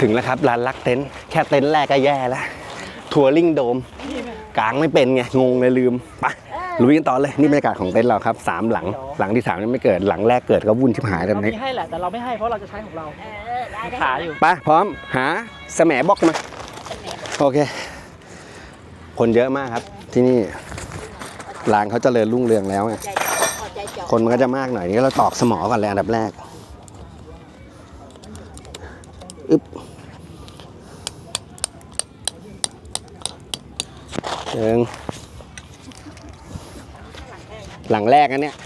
ถึงแล้วครับร้านลักเต็นท์แค่เต็นท์แรกก็แย่แล้วทัวริงโดมกลางไม่เป็นไงงงเลยลืมไปะลุยกันต่อเลยนี่บรรยากาศของเต็นท์เราครับสามหลังหลังที่สามยังไม่เกิดหลังแรกเกิดก็วุ่นชิบหายแบบเรานี้มีให้แหละแต่เราไม่ให้เพราะเราจะใช้ของเรามีขาอยู่ไปพร้อมหาสแหมบอกมาโอเค คนเยอะมากครับที่นี่ร้านเขาเจริญรุ่งเรืองแล้วไงคนมันก็จะมากหน่อยนี่เราตอกสมอก่อนเลยอันดับแรก อึ๊บเชิงหลังแรกอันเนี้ย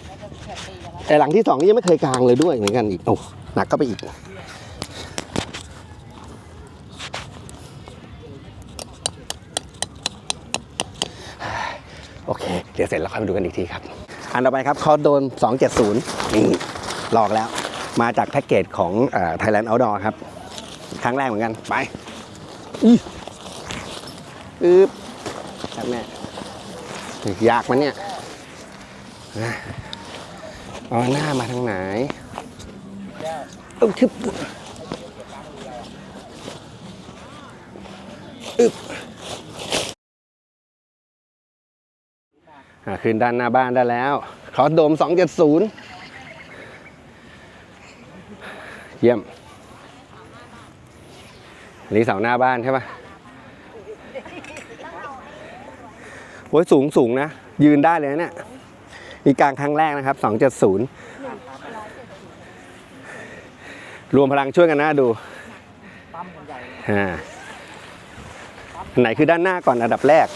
แต่หลังที่สองนี่ยังไม่เคยกลางเลยด้วยเหมือนกันอีกโอ้หนักก็ไปอีกโอเค เดี๋ยวเสร็จแล้วค่อยมาดูกันอีกทีครับ อันต่อไปครับคอโดน 270นี่หลอกแล้ว มาจากแพ็กเกจของไทยแลนด์เอาดอครับ ครั้งแรกเหมือนกัน ไปอีอึ๊บครับแม่ยากมันเนี่ยนะเอาหน้ามาทางไหนเอาทึบอึ๊บอ่าขึ้นด้านหน้าบ้านได้แล้วคอสโดม 270 เยี่ยม อันนี้เสาหน้าบ้านใช่ปะโอ้ยสูงสูงนะ ยืนได้เลยนะเนี่ยนี่กลางครั้งแรกนะครับ 270 รวมพลังช่วยกันนะดูปั๊มคนใหญ่อ่าอันไหนคือด้านหน้าก่อนอันดับแรก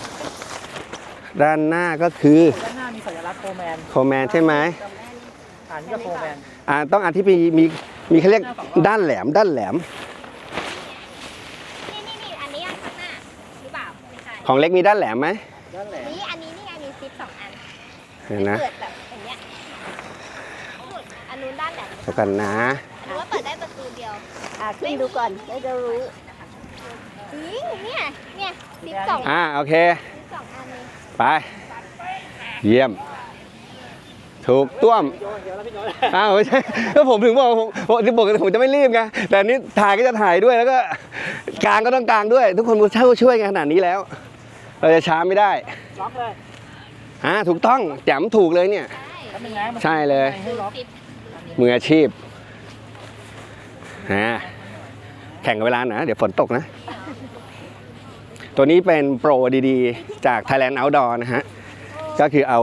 ด้านหน้าก็คือด้านหน้ามีสัญลักษณ์โฟร์แมนโคแมนใช่ไหมอ่านนี่ก็โฟร์แมนอ่าต้องอันที่มีมีมีเขาเรียกด้านแหลมด้านแหลม นี่นี่นี่อันนี้อันข้างหน้าหรือเปล่าไม่ใช่ ของเล็กมีด้านแหลมไหมนี่อันนี้นี่ไงมีซิปสองอันเห็นนะเปิดแบบอย่างเงี้ยอันนู้นด้านแหลมเท่ากันนะหรือว่าเปิดได้ประตูเดียวอะขึ้นดูก่อนแล้วจะรู้จริงเนี่ยเนี่ยซิปสองอ่าโอเคซิปสองอันเลยไป เยี่ยม ถูกต้วมอ้าวไม่ใช่ก็ผมถึงบอกผมผมปกติผมจะไม่รีบไงแต่อันนี้ถ่ายก็จะถ่ายด้วยแล้วก็กลางก็ต้องกลางด้วย ทุกคนช่วยช่วยกันขนาดนี้แล้ว เราจะช้าไม่ได้ล็อกเลยอ่าถูกต้องแจ่มถูกเลยเนี่ยแล้วเป็นไงมันใช่เลย ให้ล็อกซิปมืออาชีพฮะแข่งกับเวลาหนะ เดี๋ยวฝนตกนะ ตัวนี้เป็นโปรดีๆ จาก Thailand Outdoor นะฮะ ก็คือเอา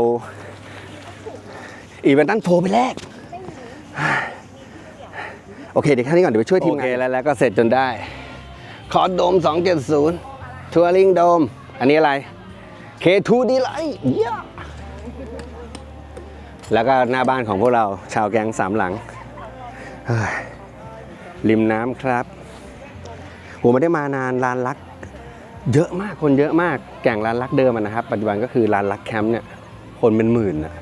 อีเวนตันโฟไปแลกโอเค เดี๋ยวแค่นี้ก่อน เดี๋ยวไปช่วยทีมงาน โอเค แล้วแล้วก็เสร็จจนได้ คอร์ดโดม 270 ทัวริงโดม อันนี้อะไร K2 ดีไลท์เยแล้วก็หน้าบ้านของพวกเราชาวแกงสามหลัง ริมน้ำครับผมไม่ได้มานานลานลัก เยอะมากคนเยอะมาก แก่งลานลักเดิมนะครับ ปัจจุบันก็คือลานลักแคมป์เนี่ยคนเป็นหมื่นนะ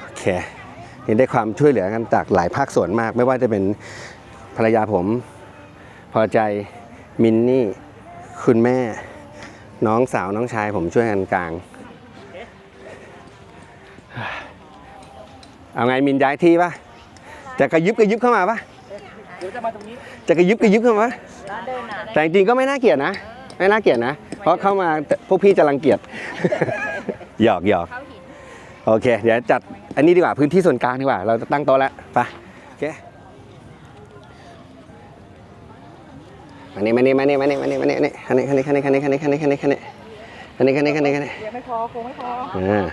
โอเคนี่ได้ความช่วยเหลือกันจากหลายภาคส่วนมาก ไม่ว่าจะเป็นภรรยาผม พอใจมินนี่ คุณแม่ น้องสาวน้องชายผมช่วยกันกลาง เอาไงมินย้ายที่ปะจะกระยุบกระยุบเข้ามาปะเดี๋ยวจะมาตรงนี้จะกระยุบกระยุบเข้ามาปะเดินหนาแต่จริงๆก็ไม่น่าเกลียดนะ ไม่น่าเกลียดนะ เพราะเข้ามาพวกพี่จะรังเกียจหยอกหยอกเขาหินโอเค เดี๋ยวจัดอันนี้ดีกว่าพื้นที่ส่วนกลางดีกว่า เราจะตั้งโต๊ะแล้วไปโอเค มานี่มานี่มานี่มานี่มานี่มานี่มานี่คันนี้คันนี้คันนี้คันนี้คันนี้คันนี้คันนี้คันนี้คันนี้คันนี้คันนี้คันนี้เดี๋ยวไม่พอคงไม่พออ่า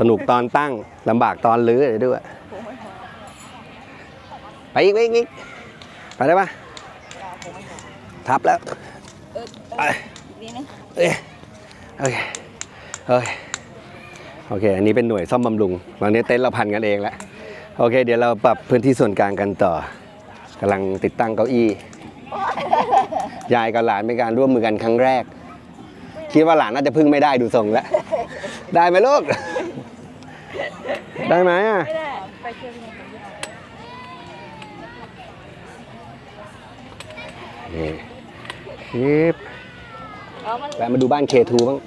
สนุกตอนตั้งลำบากตอนลื้อเดี๋ยวด้วยไปอีกไปอีกอีกไปได้ปะทับแล้วไปนี่นะเอ้ยโอเคโอเคโอเค อันนี้เป็นหน่วยซ่อมบำรุงบางนี้เต็นท์เราพันกันเองแล้ว โอเค เดี๋ยวเราปรับพื้นที่ส่วนกลางกันต่อกำลังติดตั้งเก้าอี้ ยายกับหลานเป็นการร่วมมือกันครั้งแรก คิดว่าหลานน่าจะพึ่งไม่ได้ดูทรงแล้ว ได้ไหมลูก ได้ไหมอะไไไปเชื่อพี่นนี่คิปอ๋อมันแวะมาดูบ้าน K2 บ้าง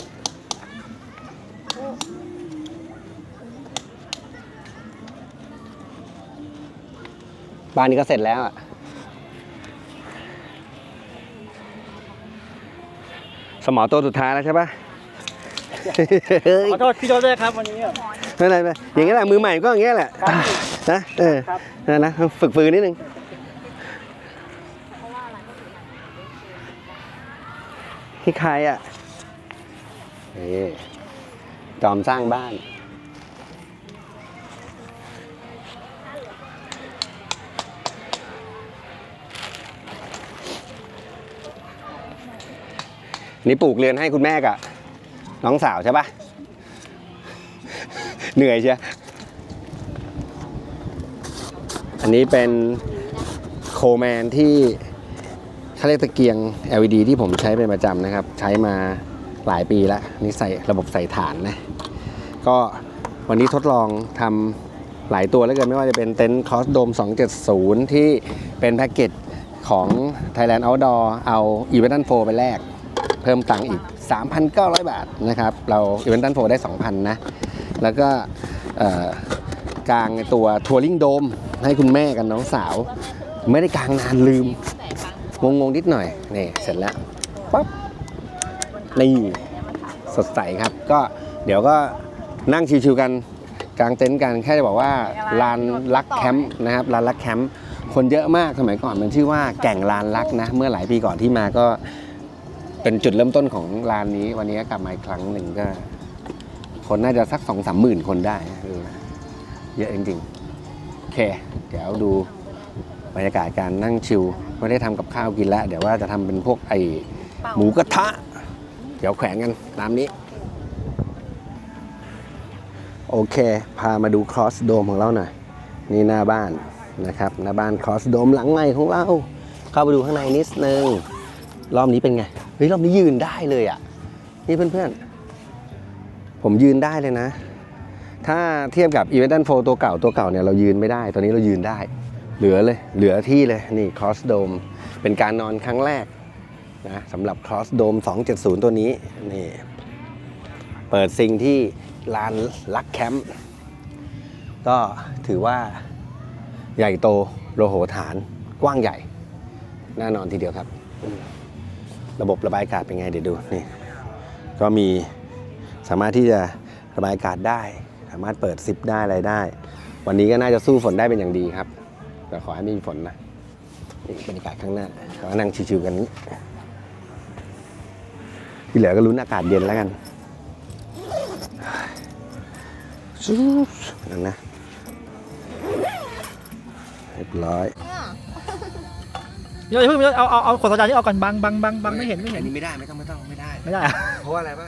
บ้านนี้ก็เสร็จแล้วอะ มอตัวสุดท้ายแล้วใช่ปะขอโทษพี่โจด้วยครับวันนี้แบบไม่เป็นไรไม่เป็นไรอย่างนี้แหละมือใหม่ก็อย่างนี้แหละนะเออครับ นะนะฝึกฟืนนิดนึงที่ใครอะนี่จอมสร้างบ้าน นี่ปลูกเรือนให้คุณแม่กับน้องสาวใช่ปะเหนื่อยใช่อันนี้เป็นโคแมนที่เขาเรียกตะเกียง LED ที่ผมใช้เป็นประจำนะครับ ใช้มาหลายปีแล้วนี่ใส่ระบบใส่ฐานนะ ก็วันนี้ทดลองทำหลายตัวแล้วกันไม่ว่าจะเป็นเต็นท์คอสโดม 270 ที่เป็นแพ็กเกจของ Thailand Outdoor เอา e v e n t 4ไปแลก เพิ่มตังค์อีก 3,900 บาทนะครับ เรา e v e n t a n 4ได้ 2,000 นะ แล้วก็เอ่อกางตัวทัวริงโดมให้คุณแม่กับน้องสาว ไม่ได้กางนานลืม งงงๆนิดหน่อย นี่ เสร็จแล้วปั๊บนี่สดใสครับ ก็เดี๋ยวก็นั่งชิวๆกันกางเต็นท์กันแค่จะบอกว่าลานลักแคมป์นะครับลานลักแคมป์คนเยอะมากสมัยก่อนมันชื่อว่าแก่งลานลักนะ เมื่อหลายปีก่อนที่มาก็ เป็นจุดเริ่มต้นของลานนี้ วันนี้กลับมาอีกครั้งหนึ่งก็ คนน่าจะสักสองสามหมื่นคนได้นะดูนะเยอะจริงๆโอเค เดี๋ยวดูบรรยากาศการนั่งชิลไม่ได้ทำกับข้าวกินแล้ว เดี๋ยวว่าจะทำเป็นพวกไอหมูกระทะ เดี๋ยวแขวนกันตามนี้ โอเค พามาดูครอสโดมของเราหน่อยนี่หน้าบ้านนะครับหน้าบ้านครอสโดมหลังใหม่ของเรา เข้าไปดูข้างในนิดนึง รอบนี้เป็นไง เฮ้ยรอบนี้ยืนได้เลยอะ นี่เพื่อนๆ ผมยืนได้เลยนะ ถ้าเทียบกับ e v e n t 4ตัวเก่าตัวเก่าเนี่ยเรายืนไม่ได้ตัวนี้เรายืนได้ เหลือเลย เหลือที่เลย นี่ Cross Dome เป็นการนอนครั้งแรกนะสำหรับ Cross Dome 270 ตัวนี้ นี่ เปิดซิงที่ลานลักแคมป์ ก็ถือว่าใหญ่โตโลโหฐานกว้างใหญ่ แน่นอนทีเดียวครับ ระบบระบายอากาศเป็นไงเดี๋ยวดูนี่ก็มีสามารถที่จะระบายอากาศได้ สามารถเปิดซิปได้อะไรได้ วันนี้ก็น่าจะสู้ฝนได้เป็นอย่างดีครับ แต่ขอให้ไม่มีฝนนะบรรยากาศข้างหน้าขอนั่งชิวๆกันนี้ ที่เหลือก็ลุ้นอากาศเย็นแล้วกันนั่นนะเรียบร้อย เดี๋ยวเพิ่งเอาเอาเอาขวดโาดานี่เอาก่อนบังบังบังบังไม่เห็นไม่เห็นอันนี้ไม่ได้ไม่ต้องไม่ต้องไม่ได้ ไม่ได้เพราะว่าอะไรปะ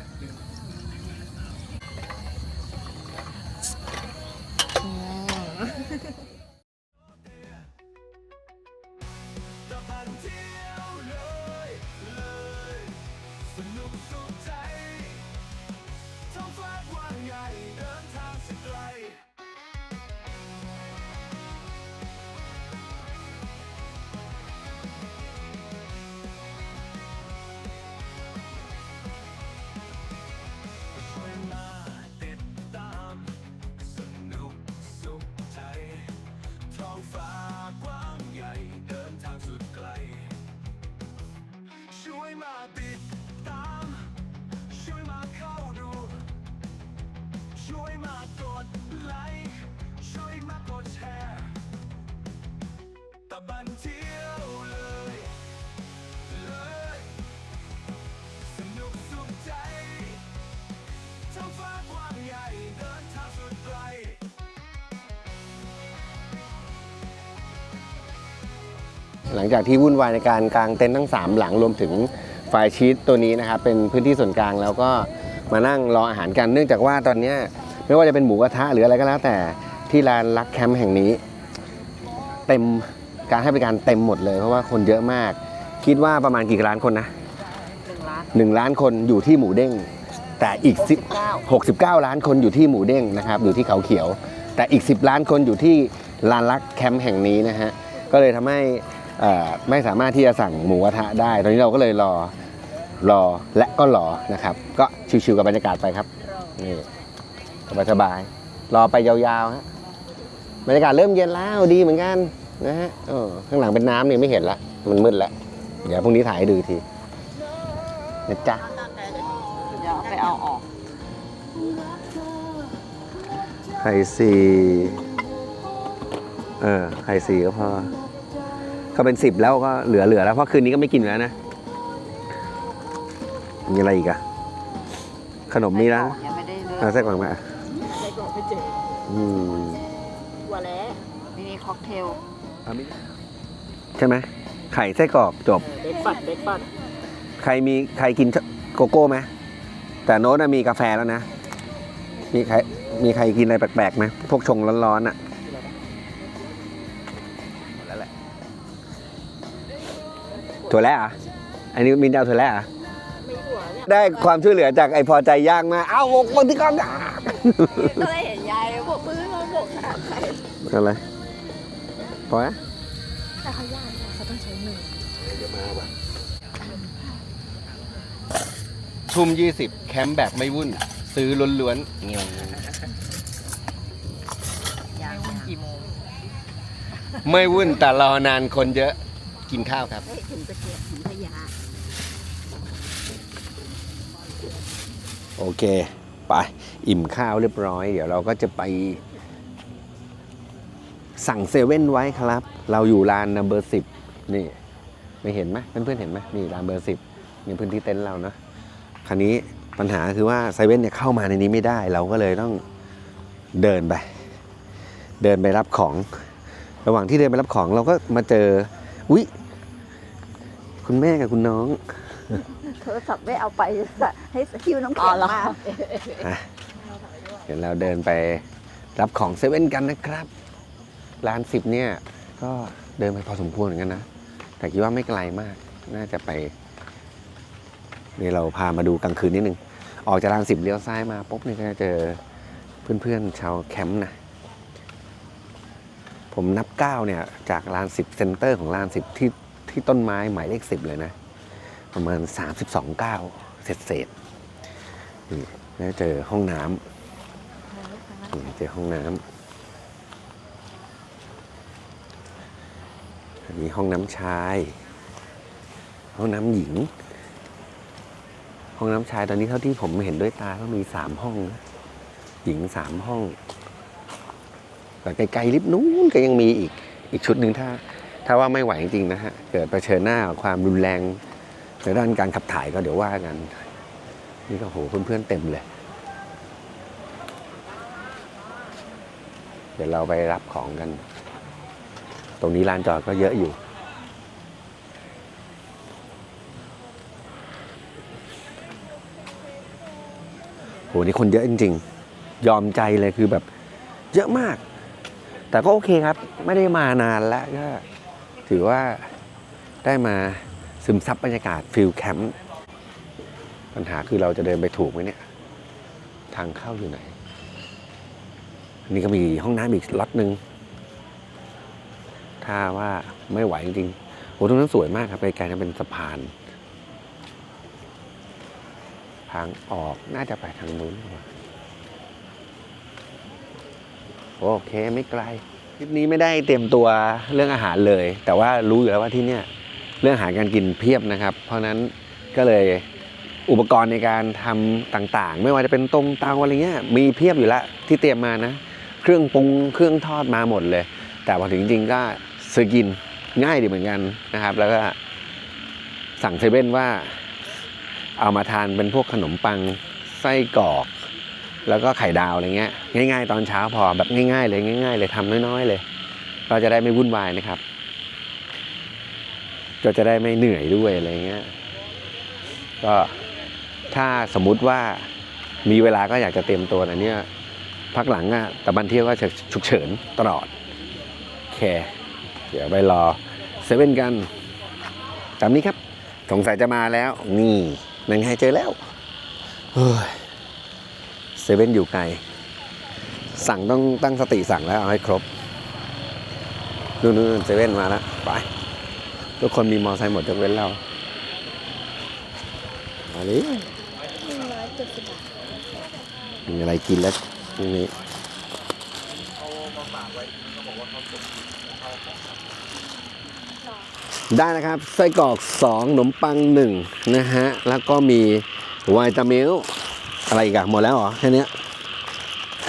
ลังจากที่วุ่นวายในการกางเต็นท์ทั้ง 3 หลังรวมถึงไฟชีตตัวนี้นะครับเป็นพื้นที่ส่วนกลางแล้วก็มานั่งรออาหารกันเนื่องจากว่าตอนนี้ไม่ว่าจะเป็นหมูกระทะหรืออะไรก็แล้วแต่ที่ลานลักแคมป์แห่งนี้ เต็มการให้บริการเต็มหมดเลย เพราะว่าคนเยอะมาก คิดว่าประมาณกี่ล้านคนนะหนึ่งล้านคนอยู่ที่หมูเด้ง แต่อีกสิ69 ล้านคนอยู่ที่หมูเด้งนะครับอยู่ที่เขาเขียว แต่อีก 10 ล้านคนอยู่ที่ลานลักแคมป์แห่งนี้นะฮะก็เลยทำให้ ไม่สามารถที่จะสั่งหมูกระทะได้ ตอนนี้เราก็เลยรอรอและก็รอนะครับ ก็ชิวๆกับบรรยากาศไปครับนี่สบายๆรอไปยาวๆฮะบรรยากาศเริ่มเย็นแล้วดีเหมือนกันนะฮะเออข้างหลังเป็นน้ำนี่ไม่เห็นละมันมืดแล้วเดี๋ยวพรุ่งนี้ถ่ายให้ดูอีกทีนะจ๊ะเดี๋ยวไปเอาออกไข่สี่เออไข่สี่ก็พอ ก็เป็นสิบแล้วก็เหลือเหลือแล้วเพราะคืนนี้ก็ไม่กินอยู่แล้วนะมีอะไรอีกอะขนมมีแล้วยังไม่ได้เลือกเอาไส้กรอกมาไส้กรอกไม่เจออืมตัวแล้วมินิค็อกเทลเอาไม่ใช่ไหมไข่ไส้กรอกจบเด็ดปัดเด็ดปัดใครมีใครกินโกโก้ไหมแต่โน้ตน่ะมีกาแฟแล้วนะ มีใครมีใครกินอะไรแปลกๆไหมพวกชงร้อนๆอะ ถั่วแล้วเหรอะอันนี้มินจะเอาถั่วแล้วเหรอะมีหัวเนี่ยได้ความช่วยเหลือจากไอพอใจย่างมา เอ้าวกบนที่กล้องอะก็เลยเห็นยายบอกมือเราบอกขาดใครอะไรพอไหมแต่เขายากเนี่ยเขาต้องใช้มือทุ่มยี่สิบแคมป์แบบไม่วุ่น ซื้อล้วนๆเงี้ยยายวันกี่โมงไม่วุ่นแต่รอนานคนเยอะ กินข้าวครับ เฮ้ยถึงตะเกียบถึงพยาโอเค ไป อิ่มข้าวเรียบร้อย เดี๋ยวเราก็จะไป สั่งเซเว่นไว้ครับ เราอยู่ลานนัมเบอร์สิบนี่ ไม่เห็นไหมเพื่อนๆเห็นไหมนี่ลานเบอร์สิบนี่พื้นที่เต็นท์เราเนาะคราวนี้ปัญหาคือว่าเซเว่นเนี่ยเข้ามาในนี้ไม่ได้ เราก็เลยต้องเดินไป เดินไปรับของ ระหว่างที่เดินไปรับของเราก็มาเจออุ๊ย คุณแม่กับคุณน้องโทรศัพท์ไม่เอาไปให้คิวน้ำแข็งมาเดี๋ยวเราเดินไปรับของเซเว่นกันนะครับ ร้านสิบเนี่ย ก็เดินไปพอสมควรเหมือนกันนะ แต่คิดว่าไม่ไกลมาก น่าจะไปนี่เราพามาดูกลางคืนนิดนึง ออกจากร้านสิบเลี้ยวซ้ายมาปุ๊บนี่ก็จะเจอเพื่อนๆชาวแคมป์นะ ผมนับก้าวเนี่ย จากลานสิบเซนเตอร์ของลานสิบที่ ที่ต้นไม้หมายเลขสิบเลยนะ ประมาณ 32ก้าวเสร็จเสร็จๆนี่แล้วเจอห้องน้ำนี่เจอห้องน้ำอันนี้ห้องน้ำชาย ห้องน้ำหญิง ห้องน้ำชายตอนนี้เท่าที่ผมเห็นด้วยตาก็มีสามห้องนะหญิงสามห้องแต่ไกลๆลิฟต์นู้นก็ยังมีอีก อีกชุดหนึ่งถ้า ถ้าว่าไม่ไหวจริงๆนะฮะ เกิดเผชิญหน้าความรุนแรงในด้านการขับถ่ายก็เดี๋ยวว่ากัน นี่ก็โหเพื่อนๆเต็มเลย เดี๋ยวเราไปรับของกัน ตรงนี้ลานจอดก็เยอะอยู่โหนี่คนเยอะจริงๆ ยอมใจเลยคือแบบเยอะมาก แต่ก็โอเคครับ ไม่ได้มานานแล้วก็ ถือว่าได้มาซึมซับบรรยากาศฟิลแคมป์ปัญหาคือเราจะเดินไปถูกไหมเนี่ย ทางเข้าอยู่ไหนนนี้ก็มีห้องน้ำอีกล็อตหนึ่งถ้าว่าไม่ไหวจริงๆโอ้ตรงนั้นสวยมากครับไกลๆนั้นเป็นสะพาน ทางออกน่าจะไปทางนู้นโอเคไม่ไกล คลิปนี้ไม่ได้เตรียมตัวเรื่องอาหารเลย แต่ว่ารู้อยู่แล้วว่าที่เนี่ยเรื่องอาหารการกินเพียบนะครับ เพราะนั้นก็เลยอุปกรณ์ในการทำต่างๆ ไม่ว่าจะเป็นต้มเตาอะไรเงี้ยมีเพียบอยู่แล้วที่เตรียมมานะ เครื่องปรุงเครื่องทอดมาหมดเลย แต่พอถึงจริงก็ซื้อกินง่ายดีเหมือนกันนะครับ แล้วก็สั่งเซเว่นว่าเอามาทานเป็นพวกขนมปังไส้กรอก แล้วก็ไข่ดาวอะไรเงี้ยง่าย ๆ ตอนเช้าพอแบบง่าย ๆ เลยง่าย ๆ เลยทำน้อยๆเลย เราจะได้ไม่วุ่นวายนะครับ ก็จะได้ไม่เหนื่อยด้วยอะไรเงี้ยก็ถ้าสมมุติว่ามีเวลาก็อยากจะเตรียมตัวนะเนี่ยพักหลังอะแต่บันเที่ยวก็จะฉุกเฉินตลอดโอเค เดี๋ยวไปรอเซเว่นกันตามนี้ครับ สงสัยจะมาแล้ว นี่นั่นไงเจอแล้วเฮ้ย เซเว่นอยู่ไกล สั่งต้องตั้งสติสั่งแล้วเอาให้ครบนู่นนู่นเซเว่นมาแล้วไป ทุกคนมีมอไซค์หมดยกเว้นเรามาเลยหนึ่งร้อยเจ็ดสิบบาทมีอะไรกินแล้วพรุ่งนี้ได้นะครับ ไส้กรอก2ขนมปัง1นะฮะ แล้วก็มีไวตามิล อะไรอีกอะหมดแล้วเหรอแค่เนี้ย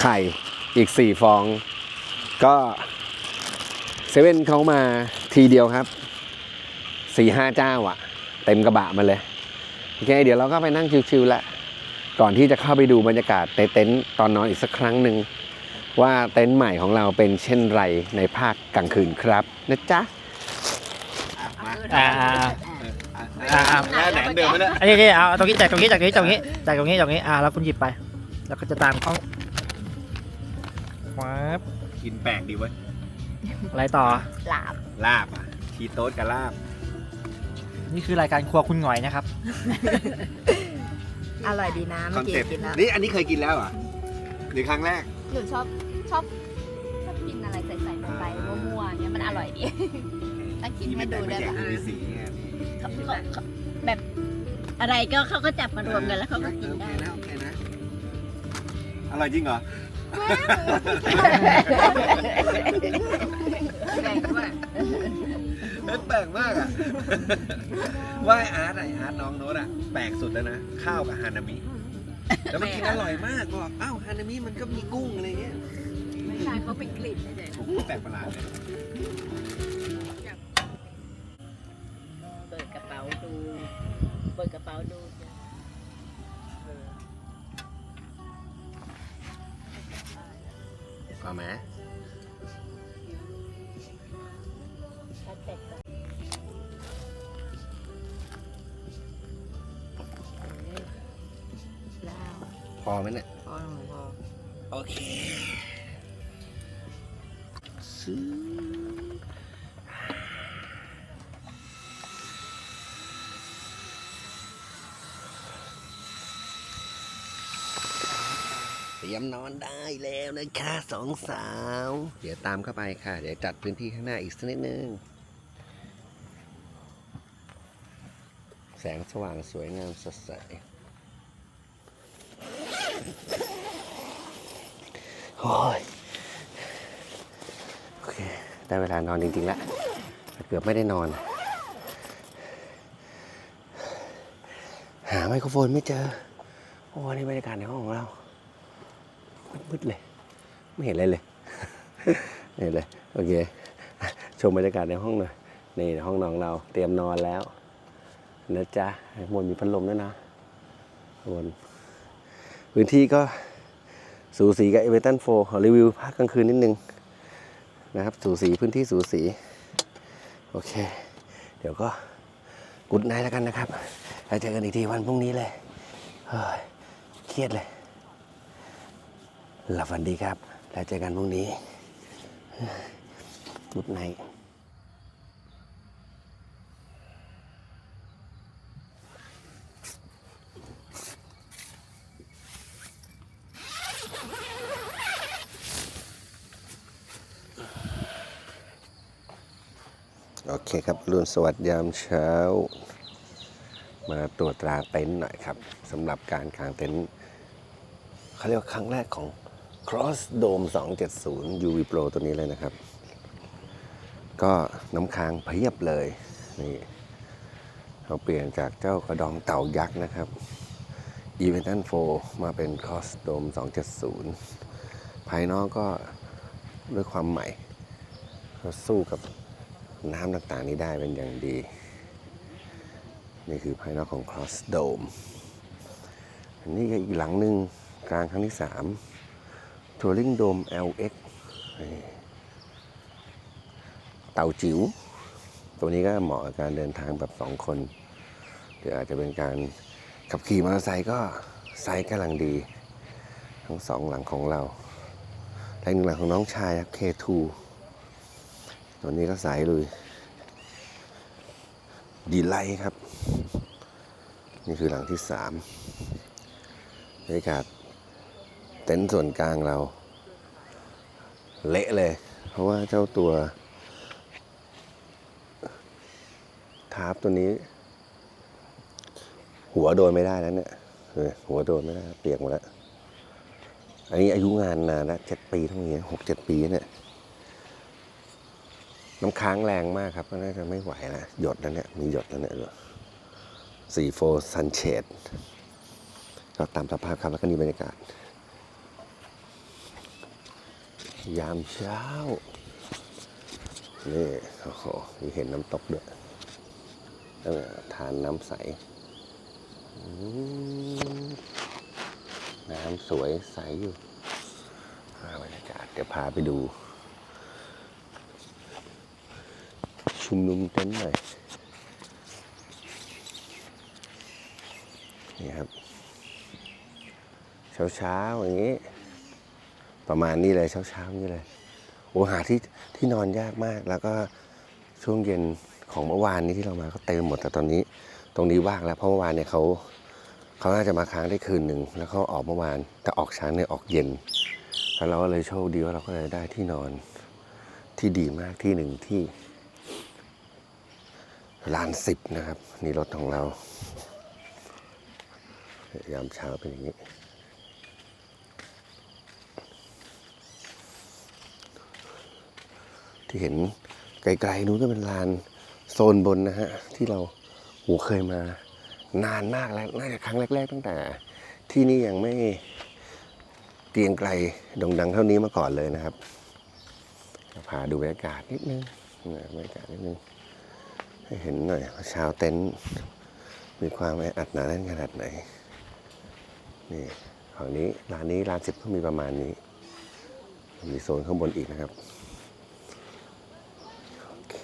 ไข่อีก 4 ฟอง ก็เซเว่นเขามาทีเดียวครับ4-5เจ้าอะเต็มกระบะมาเลยโอเคเดี๋ยวเราก็ไปนั่งชิวๆละก่อนที่จะเข้าไปดูบรรยากาศในเต็นท์ตอนนอนอีกสักครั้งหนึ่งว่าเต็นท์ใหม่ของเราเป็นเช่นไรในภาคกลางคืนครับนะจ๊ะ อ่าอ่าอ่าอ่าแล้วแหนเดิมไหมเนี่ยอันนี้เอาตรงนี้จากตรงนี้จากตรงนี้จากตรงนี้จากตรงนี้จากตรงนี้อ่าแล้วคุณหยิบไป แล้วก็จะตามเขาว้าบกินแปลกดีเว้ยอะไรต่อ หลาบลาบอะชีโต๊ดกับลาบนี่คือรายการครัวคุณหงอยนะครับ อร่อยดีนะคเมื่ออนกี้เซ็ปต์กินแล้วนี่อันนี้เคยกินแล้วเหรอหรือครั้งแรก หนูชอบชอบชอบกินอะไรใส่ๆลงไปมั่วๆเนี่ยมันอร่อยดี ถ้ากินให้ดูได้แบบ มีสีไง เขาเขาเขาแบบอะไรก็เขาก็จับมารวมกันแล้วเขาก็กินได้ โอเคนะอร่อยจริงเหรอแบ่งด้วยเฮ้ยแปลกมากอะว่าไอ้อาร์ตอะไอ้อาร์ตน้องโน้ตอะแปลกสุดแล้วนะ ข้าวกับฮานามิ แล้วมันกินอร่อยมากบอกอ้าวฮานามิมันก็มีกุ้งอะไรเงี้ยไม่ใช่เขาเป็นกลิ่นเฉยโอ้โหแปลกประหลาดเลย ปิดกระเป๋าดูจ้ะเอาไหมแล้วพอไหมเนี่ย พอหนูพอ โอเค มนอนได้แล้วนะคะสองสาว เดี๋ยวตามเข้าไปค่ะ เดี๋ยวจัดพื้นที่ข้างหน้าอีกสักนิดนึง แสงสว่างสวยงามสดใสโอ้ยโอเค ได้เวลานอนจริงๆแล้วเกือบไม่ได้นอน หาไมโครโฟนไม่เจอ โอ้โหนี่บรรยากาศในห้องของเรา มืดๆเลย ไม่เห็นอะไรเลยไม่เห็นเลยโอเคชมบรรยากาศในห้องหน่อยนี่ห้องนอนเราเตรียมนอนแล้วนะจ๊ะข้างบนมีพัดลมด้วยนะบนพื้นที่ก็สูสีกับเอเวอร์ตันโฟขอรีวิวภาคกลางคืนนิดนึงนะครับ สูสีพื้นที่สูสี โอเค เดี๋ยวก็กุดไนแล้วกันนะครับแล้วเจอกันอีกทีวันพรุ่งนี้เลยเฮ้ยเครียดเลย หลับฝันดีครับ แล้วเจอกันพรุ่งนี้กุดไนโอเคครับรุนสวัสดียามเช้า มาตรวจตราเต็นท์หน่อยครับสำหรับการกางเต็นท์เขาเรียกว่าครั้งแรกของ Cross Dome 270 UV Pro ตัวนี้เลยนะครับ ก็น้ำค้างเพียบเลย นี่เราเปลี่ยนจากเจ้ากระดองเต่ายักษ์นะครับ e v e n t a n 4มาเป็น Cross Dome 270 ภายนอกก็ด้วยความใหม่ก็สู้กับน้ำต่างๆนี้ได้เป็นอย่างดี นี่คือภายนอกของ Cross Dome อันนี้ก็อีกหลังหนึ่งกลางครั้งที่ 3 Touring Dome LX เต่าจิ๋ว ตัวนี้ก็เหมาะกับการเดินทางแบบสองคน หรืออาจจะเป็นการขับขี่มอเตอร์ไซค์ก็ไซส์กำลังดี ทั้งสองหลังของเราและหนึ่งหลังของน้องชายครับ K2 ตัวนี้ก็สายลุย ดีไลท์ครับ นี่คือหลังที่สามบรรยากาศ เต็นท์ส่วนกลางเรา เละเลย เพราะว่าเจ้าตัวทาร์ปตัวนี้ หัวโดนไม่ได้แล้วเนี่ยหัวโดนไม่ได้เปียกหมดแล้วอันนี้อายุงานนานแล้วเจ็ดปีเท่านี้หกเจ็ดปีเนี่ยน้ำค้างแรงมากครับก็น่าจะไม่ไหวแล้วหยดแล้วเนี่ยมีหยดแล้วเนี่ยสีโฟซันเชดก็ตามสภาพครับแล้วก็นี่บรรยากาศ ยามเช้า นี่โอ้โหมีเห็นน้ำตกด้วยเออทานน้ำใส น้ำสวยใสอยู่อ่าบรรยากาศเดี๋ยวพาไปดู ชุมนุมเต็นท์หน่อยนี่ครับ เช้าเช้าๆอย่างนี้ ประมาณนี้เลยเช้าเช้าๆนี้เลยโอ้หาที่ที่นอนยากมากแล้วก็ช่วงเย็นของเมื่อวานนี้ที่เรามาก็เต็มหมดแต่ตอนนี้ ตรงนี้ว่างแล้วเพราะเมื่อวานเนี่ยเขาเขาน่าจะมาค้างได้คืนหนึ่งแล้วเขาออกเมื่อวานแต่ออกช้าเนี่ยออกเย็นแล้วเราก็เลยโชคดีว่าเราก็เลยได้ที่นอนที่ดีมากที่หนึ่งที่ลานสิบนะครับ นี่รถของเรา ยามเช้าเป็นอย่างนี้ ที่เห็นไกลๆนู้นก็เป็นลานโซนบนนะฮะ ที่เราโหเคยมานานมากแล้วน่าจะครั้งแรก ๆ ตั้งแต่ ที่นี่ยังไม่เกรียงไกลดงดังเท่านี้มาก่อนเลยนะครับพาดูบรรยากาศนิดนึงบรรยากาศนิดนึงให้เห็นหน่อยว่าชาวเต็นท์มีความแออัดหนาแน่นขนาดไหนนี่ฝั่งนี้ร้านนี้ร้านสิบก็มีประมาณนี้ มีโซนข้างบนอีกนะครับ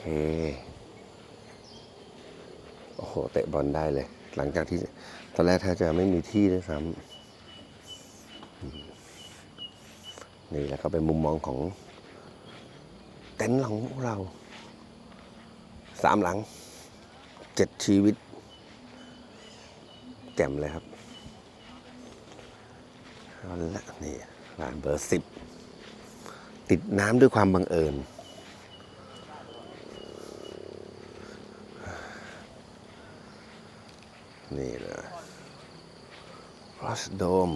โอเคโอ้โห เตะบอลได้เลย หลังจากที่ตอนแรกถ้าจะไม่มีที่ด้วยซ้ำอืมนี่แหละก็เป็นมุมมองของเต็นท์ของพวกเรา สามหลัง เจ็ดชีวิต แจ่มเลยครับเอาละนี่ร้านเบอร์สิบติดน้ำด้วยความบังเอิญ นี่เลยรอสโดม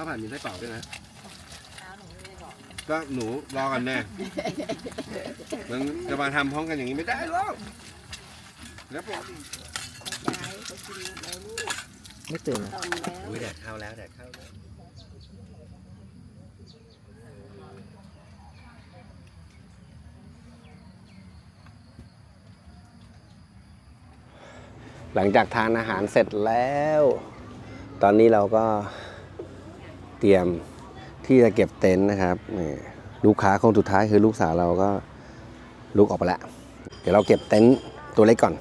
ข้าวผัดมีไส้กรอกด้วยนะก็หนูรอกันแน่มันจะมาทำพร้อมกันอย่างนี้ไม่ได้หรอกแล้วผมไม่ตื่นอุ้ยแดดเข้าแล้วแดดเข้าแล้วหลังจากทานอาหารเสร็จแล้ว ตอนนี้เราก็ เตรียมที่จะเก็บเต็นท์นะครับนี่ลูกค้าคนสุดท้ายคือลูกสาวเราก็ลุกออกไปแล้ว เดี๋ยวเราเก็บเต็นท์ตัวเล็กก่อน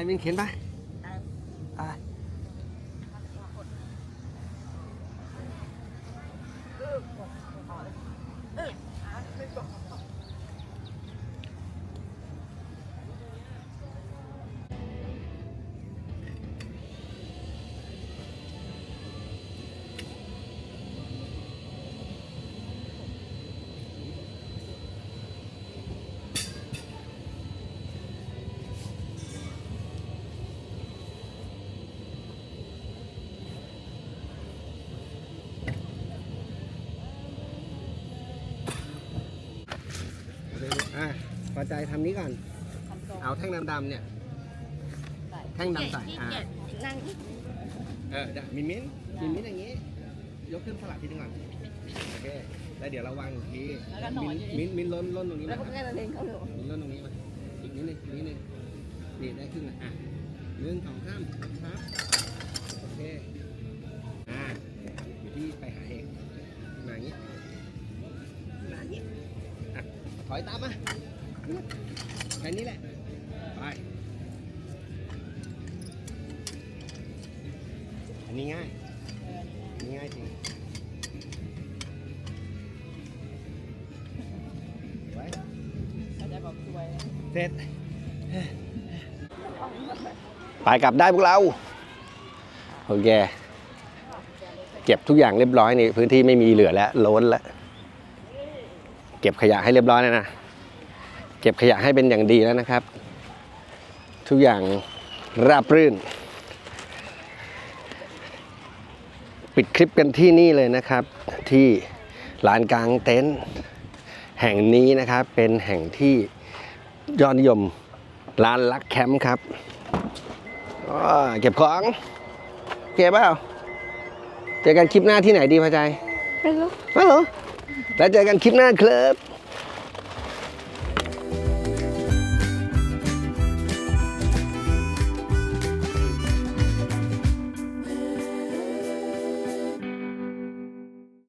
ไอ้มินเข็นไปไป อใจทำนี้ก่อนเอาแท่งดำๆเนี่ยแท่งดำใส่อะนั่งเออได้มินมินมินมินอย่างงี้ ยกขึ้นสลับทีนึงก่อนโอเคแล้วเดี๋ยวเราวางอีกทีมินมินมินล้นล้นตรงนี้แล้วมาก็แค่เราเล่นเขาเลยมินล้นตรงนี้มาอีกนิดนึงอีกนิดนึงนี่ได้ครึ่งละอะหนึ่งสองสามครับโอเคอ่าอยู่ที่ไปหาเองมาอย่างงี้มาอย่างงี้อะถอยตามมา แค่นี้แหละ ไป อันนี้ง่ายอันนี้ง่ายจริงไว้เขาจะบอกสวยเสร็จ ไปกลับได้พวกเรา โอเค เก็บทุกอย่างเรียบร้อยนี่ พื้นที่ไม่มีเหลือแล้ว ล้นแล้ว เก็บขยะให้เรียบร้อยแล้วนะ เก็บขยะให้เป็นอย่างดีแล้วนะครับ ทุกอย่างราบรื่น ปิดคลิปกันที่นี่เลยนะครับ ที่ลานกลางเต็นท์แห่งนี้นะครับ เป็นแห่งที่ยอดนิยมร้านลักแคมป์ครับอ้อเก็บของโอเคเปล่าเจอกันคลิปหน้าที่ไหนดีพอใจไม่รู้ฮัลโหลแล้วเจอกันคลิปหน้าครับ